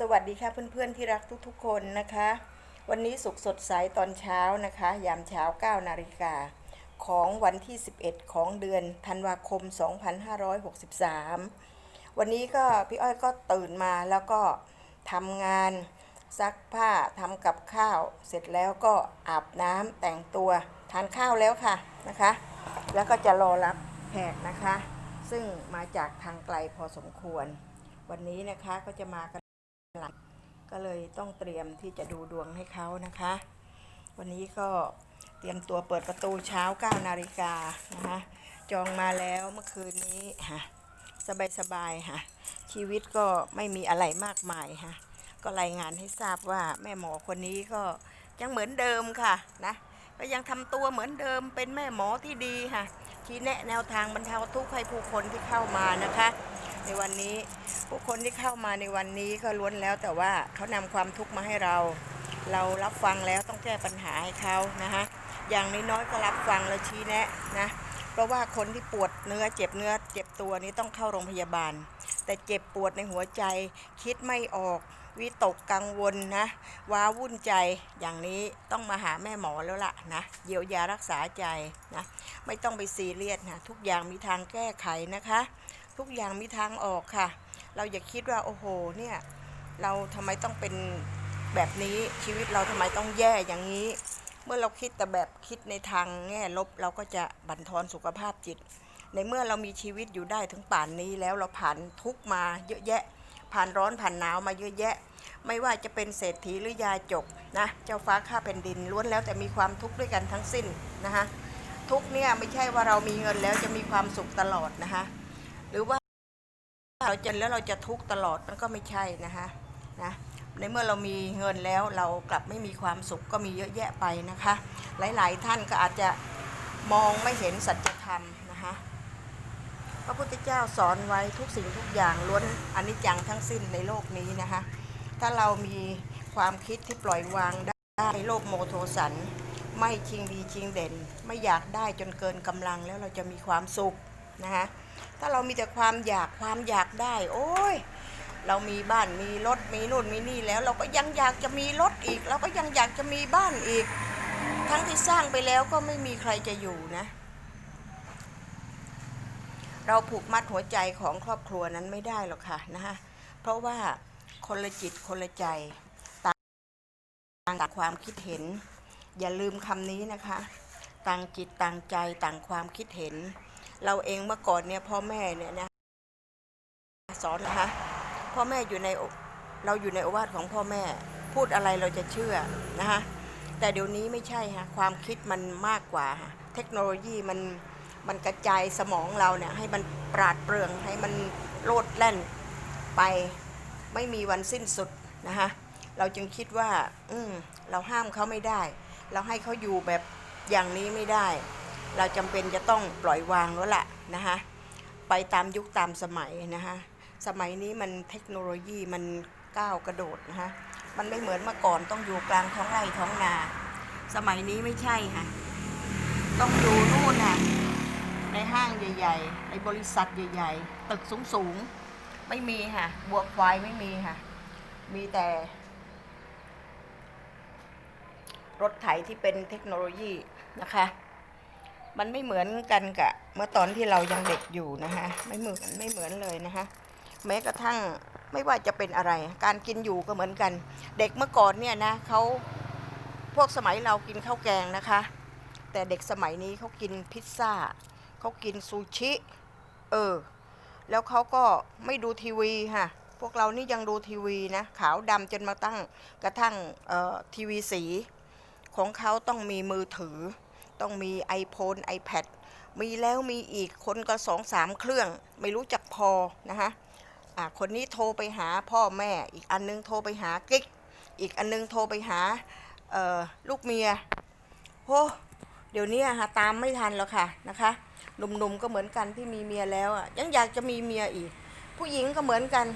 สวัสดีค่ะเพื่อนๆที่รักทุกๆคนนะคะ วันนี้สุขสดใสตอนเช้านะคะ ยามเช้า 9 นาฬิกา ของวันที่ 11 ของเดือนธันวาคม 2563 วันนี้ก็พี่อ้อยก็ตื่นมาแล้วก็ทำงานซักผ้าทำกับข้าว เสร็จแล้วก็อาบน้ำแต่งตัวทานข้าวแล้วค่ะนะคะ แล้วก็จะรอรับแขกนะคะ ซึ่งมาจากทางไกลพอสมควร วันนี้นะคะก็จะมากัน หลังก็เลยต้องเตรียมที่จะดูดวงให้เขานะคะ วันนี้ก็เตรียมตัวเปิดประตูเช้า9นาฬิกานะคะจองมาแล้วเมื่อคืนนี้ค่ะสบายๆค่ะชีวิตก็ไม่มีอะไรมากมายค่ะก็รายงานให้ทราบว่าแม่หมอคนนี้ก็ยังเหมือนเดิมค่ะนะก็ยังทำตัวเหมือนเดิมเป็นแม่หมอที่ดีค่ะชี้แนะแนวทางบรรเทาทุกข์ให้ผู้คนที่เข้ามานะคะ ในวันนี้ ผู้คนที่เข้ามาในวันนี้ก็ล้วนแล้ว แต่ว่าเขานำความทุกข์มาให้เรา เรารับฟังแล้วต้องแก้ปัญหาให้เขานะคะอย่างน้อยๆก็รับฟังแล้วชี้แนะนะเพราะว่าคนที่ปวดเนื้อเจ็บเนื้อเจ็บตัวนี้ต้องเข้าโรงพยาบาล แต่เจ็บปวดในหัวใจ คิดไม่ออกวิตกกังวลนะ ว้าวุ่นใจอย่างนี้ต้องมาหาแม่หมอแล้วล่ะนะเยียวยารักษาใจนะ ไม่ต้องไปซีเรียสนะ ทุกอย่างมีทางแก้ไขนะคะ ทุกอย่างมีทางออกค่ะ เราอย่าคิดว่าโอ้โหเนี่ยเราทำไมต้องเป็นแบบนี้ชีวิตเราทำไมต้องแย่อย่างนี้ เมื่อเราคิดแต่แบบคิดในทางแง่ลบเราก็จะบั่นทอนสุขภาพจิต ในเมื่อเรามีชีวิตอยู่ได้ถึงป่านนี้แล้วเราผ่านทุกมาเยอะแยะ ผ่านร้อนผ่านหนาวมาเยอะแยะ ไม่ว่าจะเป็นเศรษฐีหรือยาจกนะเจ้าฟ้าข้าแผ่นดินล้วนแล้วแต่มีความทุกข์ด้วยกันทั้งสิ้นนะคะทุกเนี่ยไม่ใช่ว่าเรามีเงินแล้วจะมีความสุขตลอดนะคะ หรือว่าเราจะแล้วเราจะทุกข์ตลอดมันก็ไม่ใช่นะคะนะในเมื่อเรามีเงินแล้วเรากลับไม่มีความสุขก็มีเยอะแยะไปนะคะ หลายๆท่านก็อาจจะมองไม่เห็นสัจธรรมนะคะพระพุทธเจ้าสอนไว้ทุกสิ่งทุกอย่างล้วนอนิจจังทั้งสิ้นในโลกนี้นะคะ ถ้าเรามีความคิดที่ปล่อยวางได้โลกโมโทสัน ไม่ชิงดีชิงเด่น ไม่อยากได้จนเกินกำลังแล้วเราจะมีความสุขนะคะ ถ้าเรามีแต่ความอยากความอยากได้ โอ้ย เรามีบ้านมีรถมีนู่นมีนี่แล้ว เราก็ยังอยากจะมีรถอีก เราก็ยังอยากจะมีบ้านอีก ทั้งที่สร้างไปแล้วก็ไม่มีใครจะอยู่นะ เราผูกมัดหัวใจของครอบครัวนั้นไม่ได้หรอกค่ะนะคะเพราะว่าคนละจิตคนละใจต่างต่างความคิดเห็น อย่าลืมคำนี้นะคะ ต่างจิตต่างใจต่างความคิดเห็น เราเองเมื่อก่อนเนี่ยพ่อแม่เนี่ยนะสอนนะคะพ่อแม่อยู่ในเราอยู่ในโอวาทของพ่อแม่ พูดอะไรเราจะเชื่อนะคะแต่เดี๋ยวนี้ไม่ใช่ค่ะความคิดมันมากกว่า เทคโนโลยีมันมันกระจายสมองเราเนี่ยให้มันปราดเปรื่องให้มันโลดแล่นไปไม่มีวันสิ้นสุดนะคะเราจึงคิดว่า อืมเราห้ามเขาไม่ได้ เราให้เขาอยู่แบบอย่างนี้ไม่ได้ เราจำเป็นจะต้องปล่อยวางแล้วล่ะนะคะไปตามยุคตามสมัยนะคะสมัยนี้มันเทคโนโลยีมันก้าวกระโดดนะคะมันไม่เหมือนเมื่อก่อนต้องอยู่กลางท้องไร่ท้องนา สมัยนี้ไม่ใช่ค่ะต้องอยู่นู่นน่ะในห้างใหญ่ ๆ ในบริษัทใหญ่ ๆ ตึกสูงๆไม่มีค่ะบัวควายไม่มีค่ะมีแต่รถไถที่เป็นเทคโนโลยีนะคะ มันไม่เหมือนกันกับเมื่อตอนที่เรายังเด็กอยู่นะคะไม่เหมือนไม่เหมือนเลยนะคะแม้กระทั่งไม่ว่าจะเป็นอะไร การกินอยู่ก็เหมือนกัน เด็กเมื่อก่อนเนี่ยนะเขาพวกสมัยเรากินข้าวแกงนะคะ แต่เด็กสมัยนี้เขากินพิซซ่าเขากินซูชิ เออ แล้วเขาก็ไม่ดูทีวีค่ะพวกเรานี่ยังดูทีวีนะขาวดำจนมาตั้งกระทั่งเอ่อทีวีสี ของเขาต้องมีมือถือ ต้องมี iPhone iPad มีแล้วมีอีกคนก็สองสามเครื่อง ไม่รู้จักพอนะคะอ่าคนนี้โทรไปหาพ่อแม่ อีกอันนึงโทรไปหากิ๊ก อีกอันนึงโทรไปหาลูกเมียโหเดี๋ยวนี้อะค่ะตามไม่ทันแล้วค่ะนะคะหนุ่มๆก็เหมือนกันที่มีเมียแล้วอะยังอยากจะมีเมียอีก ผู้หญิงก็เหมือนกัน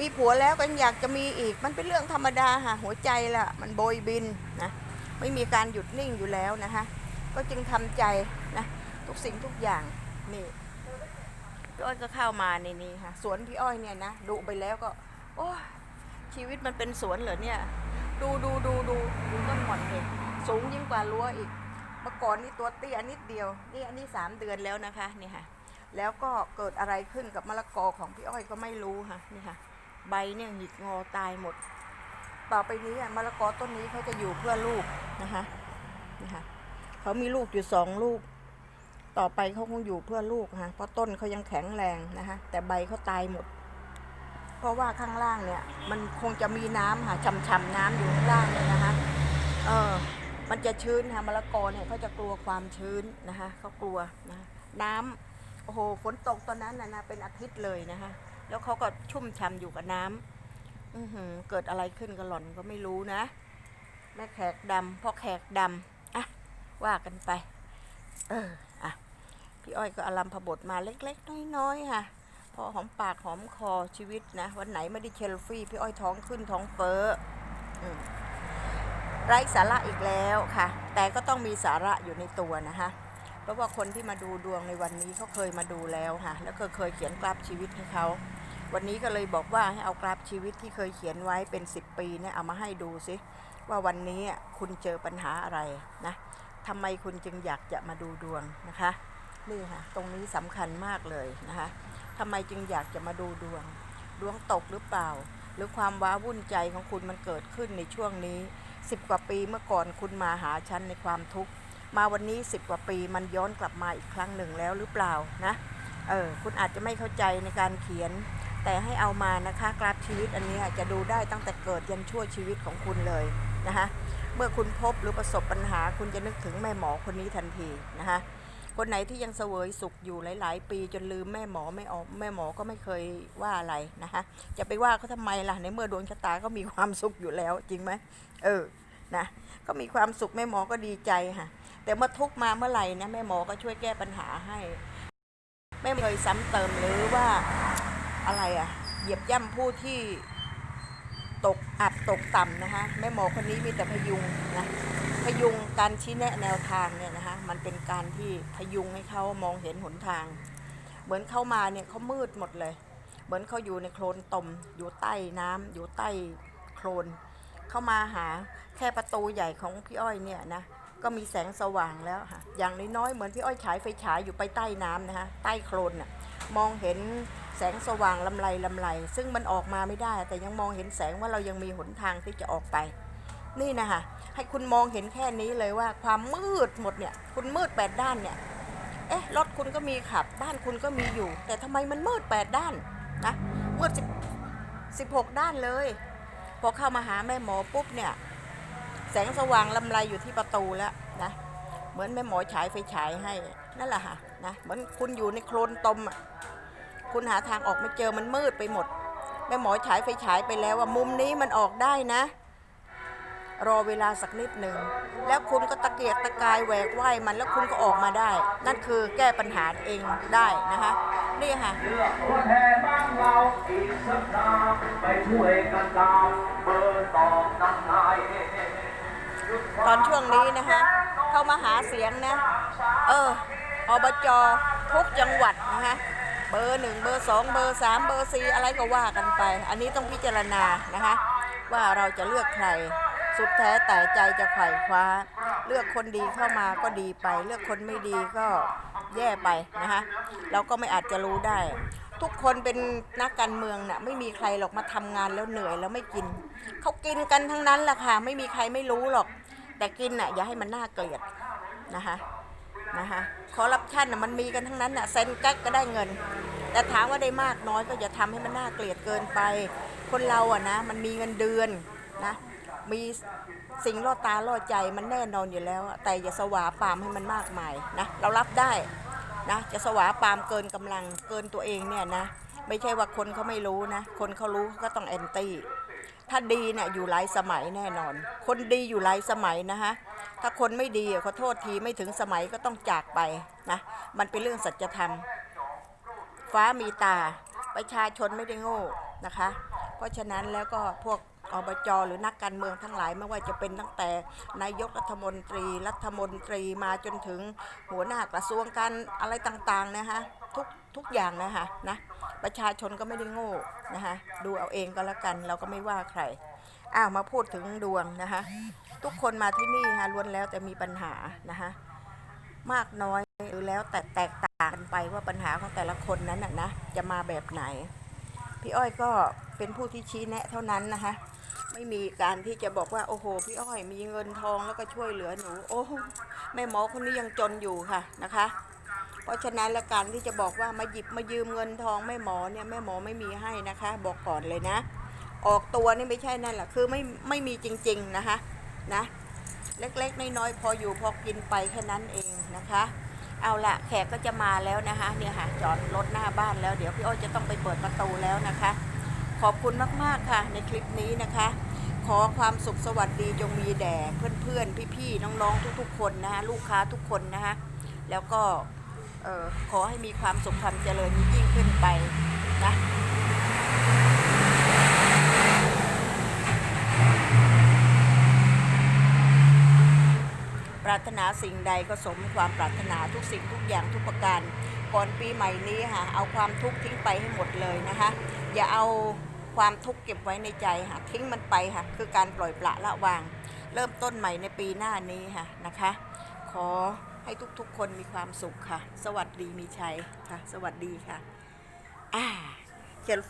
มีผัวแล้วก็ยังอยากจะมีอีก มันเป็นเรื่องธรรมดาค่ะหัวใจล่ะมันโบยบินนะไม่มีการหยุดนิ่งอยู่แล้วนะคะ ก็จึงทำใจนะทุกสิ่งทุกอย่างนี่พี่อ้อยก็เข้ามาในนี้ค่ะสวนพี่อ้อยเนี่ยนะดูไปแล้วก็ โอ้ชีวิตมันเป็นสวนเหรอเนี่ย ดูดูดูดูดูต้นหม่อนเลยสูงยิ่งกว่ารั้วอีกเมื่อก่อนนี่ตัวเตี้ยนิดเดียวนี่อันนี้สามเดือนแล้วนะคะนี่ค่ะแล้วก็เกิดอะไรขึ้นกับมะละกอของพี่อ้อยก็ไม่รู้ค่ะนี่ค่ะ ใบเนี่ยหงิกงอตายหมด ต่อไปนี้มะละกอต้นนี้เขาจะอยู่เพื่อลูกนะคะ เขามีลูกอยู่สองลูก ต่อไปเขาคงอยู่เพื่อลูกค่ะเพราะต้นเขายังแข็งแรงนะคะแต่ใบเขาตายหมด เพราะว่าข้างล่างเนี่ย มันคงจะมีน้ำค่ะช่ำๆน้ำอยู่ข้างล่างเลยนะคะเออมันจะชื้นค่ะมะละกอเนี่ยเขาจะกลัวความชื้นนะคะเขากลัวนะน้ำโอ้โหฝนตกตอนนั้นนะนะเป็นอาทิตย์เลยนะคะแล้วเขาก็ชุ่มช่ำอยู่กับน้ำอือหือเกิดอะไรขึ้นกับหล่อนก็ไม่รู้นะ แม่แขกดำพ่อแขกดำอะ ว่ากันไป เอออะพี่อ้อยก็อารัมพบทมาเล็ก ๆ น้อยๆค่ะ พอหอมปากหอมคอชีวิตนะ วันไหนไม่ได้เชลฟี่ พี่อ้อยท้องขึ้นท้องเฟ้อไร้สาระอีกแล้วค่ะ แต่ก็ต้องมีสาระอยู่ในตัวนะคะเพราะว่าคนที่มาดูดวงในวันนี้เขาเคยมาดูแล้วค่ะแล้วก็เคยเขียนกราฟชีวิตให้เขาวันนี้ก็เลยบอกว่าให้เอากราฟชีวิตที่เคยเขียนไว้เป็น 10 ปีเนี่ยเอามาให้ดูสิว่าวันนี้คุณเจอปัญหาอะไรนะ ทำไมคุณจึงอยากจะมาดูดวงนะคะนี่ค่ะตรงนี้สำคัญมากเลยนะคะทำไมจึงอยากจะมาดูดวง ดวงตกหรือเปล่า หรือความว้าวุ่นใจของคุณมันเกิดขึ้นในช่วงนี้10กว่าปีเมื่อก่อนคุณมาหาฉันในความทุกข์มาวันนี้10กว่าปีมันย้อนกลับมาอีกครั้งหนึ่งแล้วหรือเปล่านะเออคุณอาจจะไม่เข้าใจในการเขียน แต่ให้เอามานะคะกราฟชีวิตอันนี้จะดูได้ตั้งแต่เกิดยันชั่วชีวิตของคุณเลย นะคะเมื่อคุณพบหรือประสบปัญหาคุณจะนึกถึงแม่หมอคนนี้ทันทีนะคะคนไหนที่ยังเสวยสุขอยู่หลาย ๆ ปีจนลืมแม่หมอไม่ออกแม่หมอก็ไม่เคยว่าอะไรนะคะจะไปว่าเขาทำไมล่ะในเมื่อดวงชะตาก็มีความสุขอยู่แล้วจริงไหมเออนะก็มีความสุขแม่หมอก็ดีใจค่ะแต่เมื่อทุกมาเมื่อไหร่นะแม่หมอก็ช่วยแก้ปัญหาให้ไม่เคยซ้ำเติมหรือว่าอะไรอะเหยียบย่ำผู้ที่ ตกอับตกต่ำนะคะแม่หมอคนนี้มีแต่พยุงนะพยุงการชี้แนะแนวทางเนี่ยนะคะมันเป็นการที่พยุงให้เขามองเห็นหนทาง เหมือนเข้ามาเนี่ยเขามืดหมดเลย เหมือนเขาอยู่ในโคลนตม อยู่ใต้น้ำอยู่ใต้โคลนเข้ามาหาแค่ประตูใหญ่ของพี่อ้อยเนี่ยนะก็มีแสงสว่างแล้วค่ะอย่างน้อยๆเหมือนพี่อ้อยฉายไฟฉายอยู่ไปใต้น้ำนะคะใต้โคลนน่ะมองเห็น แสงสว่างลำไรลำไร ซึ่งมันออกมาไม่ได้ แต่ยังมองเห็นแสงว่าเรายังมีหนทางที่จะออกไป นี่นะคะให้คุณมองเห็นแค่นี้เลยว่า ความมืดหมดเนี่ย คุณมืดแปดด้านเนี่ยเอ๊ะรถคุณก็มีขับ บ้านคุณก็มีอยู่ แต่ทำไมมันมืดแปดด้านนะมืดสิบสิบหกด้านเลยพอเข้ามาหาแม่หมอปุ๊บเนี่ย แสงสว่างลำไรอยู่ที่ประตูแล้วนะเหมือนแม่หมอฉายไฟฉายให้นั่นแหละค่ะนะเหมือนคุณอยู่ในโคลนตมอะ คุณหาทางออกไม่เจอมันมืดไปหมด แม่หมอฉายไฟฉายไปแล้วว่ามุมนี้มันออกได้นะ รอเวลาสักนิดหนึ่ง แล้วคุณก็ตะเกียกตะกายแหวกว่ายมันแล้วคุณก็ออกมาได้ นั่นคือแก้ปัญหาเองได้นะคะ นี่ค่ะเลือกตัวแทนบ้านเราอีกสักคราวไปช่วยกันตามเบอร์ตอบนำนายตอนช่วงนี้นะคะ เข้ามาหาเสียงนะ เอออบจทุกจังหวัดนะคะ เบอร์หนึ่งเบอร์สองเบอร์สามเบอร์สี่อะไรก็ว่ากันไป อันนี้ต้องพิจารณานะคะ ว่าเราจะเลือกใครสุดแท้แต่ใจจะไขว่คว้า เลือกคนดีเข้ามาก็ดีไป เลือกคนไม่ดีก็แย่ไปนะคะเราก็ไม่อาจจะรู้ได้ ทุกคนเป็นนักการเมืองน่ะไม่มีใครหรอกมาทำงานแล้วเหนื่อยแล้วไม่กินเขากินกันทั้งนั้นแหละค่ะไม่มีใครไม่รู้หรอก แต่กินน่ะอย่าให้มันน่าเกลียดนะคะ นะคะคอร์รัปชันน่ะมันมีกันทั้งนั้นน่ะเซ็นกักก็ได้เงิน แต่ถามว่าได้มากน้อยก็อย่าทำให้มันน่าเกลียดเกินไป คนเราอะนะมันมีเงินเดือนนะมีสิ่งล่อตาล่อใจมันแน่นอนอยู่แล้ว แต่อย่าสวาปามให้มันมากมายนะเรารับได้นะจะสวาปามเกินกำลังเกินตัวเองเนี่ยนะไม่ใช่ว่าคนเขาไม่รู้นะ คนเขารู้เขาก็ต้องแอนตี้ถ้าดีเนี่ยอยู่หลายสมัยแน่นอน คนดีอยู่หลายสมัยนะคะ ถ้าคนไม่ดีขอโทษทีไม่ถึงสมัยก็ต้องจากไปนะมันเป็นเรื่องสัจธรรม ฟ้ามีตาประชาชนไม่ได้โง่นะคะ เพราะฉะนั้นแล้วก็พวกอบจหรือนักการเมืองทั้งหลายไม่ว่าจะเป็นตั้งแต่นายกรัฐมนตรี รัฐมนตรีมาจนถึงหัวหน้ากระทรวงการอะไรต่างๆนะคะทุกทุกอย่างนะคะนะประชาชนก็ไม่ได้โง่นะคะดูเอาเองก็แล้วกัน เราก็ไม่ว่าใครอ้าวมาพูดถึงดวงนะคะ ทุกคนมาที่นี่ฮะล้วนแล้วแต่มีปัญหานะคะมากน้อยหรือแล้วแต่แตกต่างกันไปว่าปัญหาของแต่ละคนนั้นน่ะนะจะมาแบบไหน พี่อ้อยก็เป็นผู้ที่ชี้แนะเท่านั้นนะคะไม่มีการที่จะบอกว่าโอ้โห พี่อ้อยมีเงินทองแล้วก็ช่วยเหลือหนู โอ้แม่หมอคนนี้ยังจนอยู่ค่ะนะคะ เพราะฉะนั้นและการที่จะบอกว่ามาหยิบมายืมเงินทองแม่หมอเนี่ยแม่หมอไม่มีให้นะคะ บอกก่อนเลยนะ ออกตัวนี่ไม่ใช่นั่นแหละคือไม่ไม่มีจริง ๆนะคะ นะ เล็กๆ น้อยๆ พออยู่พอกินไปแค่นั้นเองนะคะ เอาละแขกก็จะมาแล้วนะคะเนี่ยค่ะจอดรถหน้าบ้านแล้ว เดี๋ยวพี่อ้อยจะต้องไปเปิดประตูแล้วนะคะ ขอบคุณมากๆค่ะในคลิปนี้นะคะ ขอความสุขสวัสดีจงมีแด่เพื่อนๆ พี่ๆ น้องๆ ทุกๆ คนนะคะลูกค้าทุกคนนะคะแล้วก็ขอให้มีความสุขความเจริญยิ่งขึ้นไปนะ ปรารถนาสิ่งใดก็สมความปรารถนาทุกสิ่งทุกอย่างทุกประการก่อนปีใหม่นี้ค่ะเอาความทุกข์ทิ้งไปให้หมดเลยนะคะ อย่าเอาความทุกข์เก็บไว้ในใจค่ะทิ้งมันไปค่ะคือการปล่อยปละละวาง เริ่มต้นใหม่ในปีหน้านี้ค่ะนะคะ ขอให้ทุกๆคนมีความสุขค่ะ สวัสดีมีชัยค่ะ สวัสดีค่ะอ่า